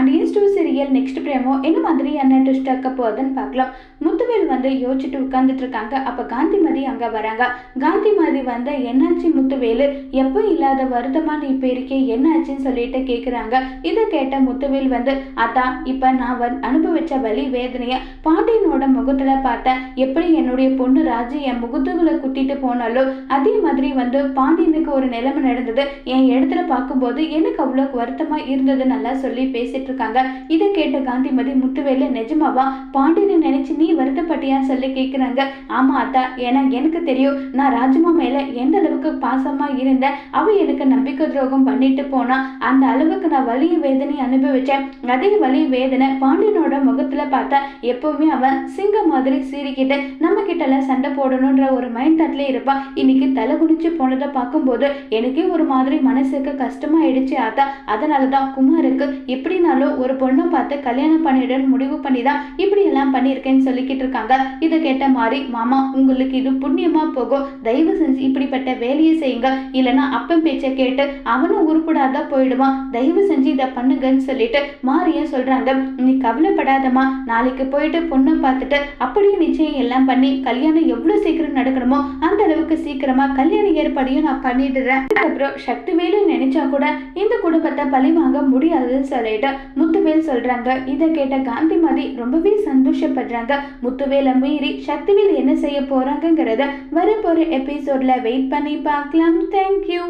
Pandian Stores serial next promo என்ன மாதிரியான twist ஆக்க போகுதுன்னு பார்க்கலாம். முத்துவேல் வந்து யோசிச்சுட்டு உட்காந்துட்டு இருக்காங்க. அப்போ காந்திமதி அங்கே வராங்க. காந்திமதி வந்த என்னாச்சு முத்துவேலு? எப்போ இல்லாத வருத்தமான இப்போ இருக்கே? என்னாச்சுன்னு சொல்லிட்டு கேட்குறாங்க இதை கேட்ட முத்துவேல் வந்து அதான் இப்போ நான் வந் அனுபவிச்ச வலி வேதனையை பாண்டியனோட முகத்தில் பார்த்தேன். எப்படி என்னுடைய பொண்ணு ராஜு என் முகத்துகளை குத்திட்டு போனாலோ அதே மாதிரி வந்து பாண்டியனுக்கு ஒரு நிலைமை நடந்தது. என் இடத்துல பார்க்கும்போது எனக்கு அவ்வளோ வருத்தமாக இருந்தது நல்லா சொல்லி பேசிட்டு இருக்காங்க இதை கேட்ட காந்திமதி முத்துவேலு நிஜமாவா? பாண்டியனை நினைச்சு நீ வருத்தப்பட்டியா சொல்லி கேட்குறாங்க ஆமா அத்தா ஏன்னா எனக்கு தெரியும் நான் ராஜுமா மேல எந்த அளவுக்கு பாசமா இருந்தேன். அவ எனக்கு நம்பிக்கை துரோகம் பண்ணிட்டு போனா அந்த அளவுக்கு நான் வலி வேதனை அனுபவிச்சேன். அதே வலி வேதனை பாண்டியனோட முகத்துல பார்த்தா எப்பவுமே அவன் சிங்கம் மாதிரி சீறிக்கிட்டு நம்ம கிட்டலாம் சண்டை போடணுன்ற ஒரு மைண்ட் தாட்ல இருப்பான் இன்னைக்கு தலை குனிச்சு போனதை பார்க்கும்போது எனக்கே ஒரு மாதிரி மனசுக்கு கஷ்டமாயிடுச்சு ஆத்தா. அதனாலதான் குமாருக்கு எப்படினாலும் ஒரு பொண்ணை பார்த்து கல்யாணம் பண்ணிடுன்னு முடிவு பண்ணி தான் இப்படி எல்லாம் பண்ணியிருக்கேன்னு சொல்லிக்கிட்டு இருக்காங்க. இதை கேட்ட மாதிரி மாமா உங்களுக்கு இது புண்ணியமா போகும். தயவு செஞ்சு இப்படிப்பட்ட வேலையை செய்யுங்க. இல்லைன்னா அப்பன் பேச்சை கேட்டு அவனும் உருப்படாதான் போயிடுவான். தயவு செஞ்சு இதை பண்ணுங்கன்னு சொல்லிட்டு மாரியா சொல்றாங்க. நீ கவலைப்படாதம்மா. நாளைக்கு போயிட்டு பொண்ணை பார்த்துட்டு அப்படியே நிச்சயம் எல்லாம் பண்ணி கல்யாணம் எவ்வளவு சீக்கிரம் நடக்கணுமோ அந்த அளவுக்கு சீக்கிரமா கல்யாண ஏற்பாடையும் நான் பண்ணிடுறேன். அதுக்கப்புறம் சக்திவேலு நினைச்சா கூட இந்த குடும்பத்தை பழி வாங்க முடியாதுன்னு சொல்லிட்டு முத்துவேல் சொல்றாங்க. இதை கேட்ட காந்திமதி ரொம்பவே சந்தோஷப்படுறாங்க. முத்துவேலை மீறி சக்திவேல் என்ன செய்ய போறாங்கங்கிறத வரப்போற எபிசோட்ல வெயிட் பண்ணி பார்க்கலாம். தேங்க்யூ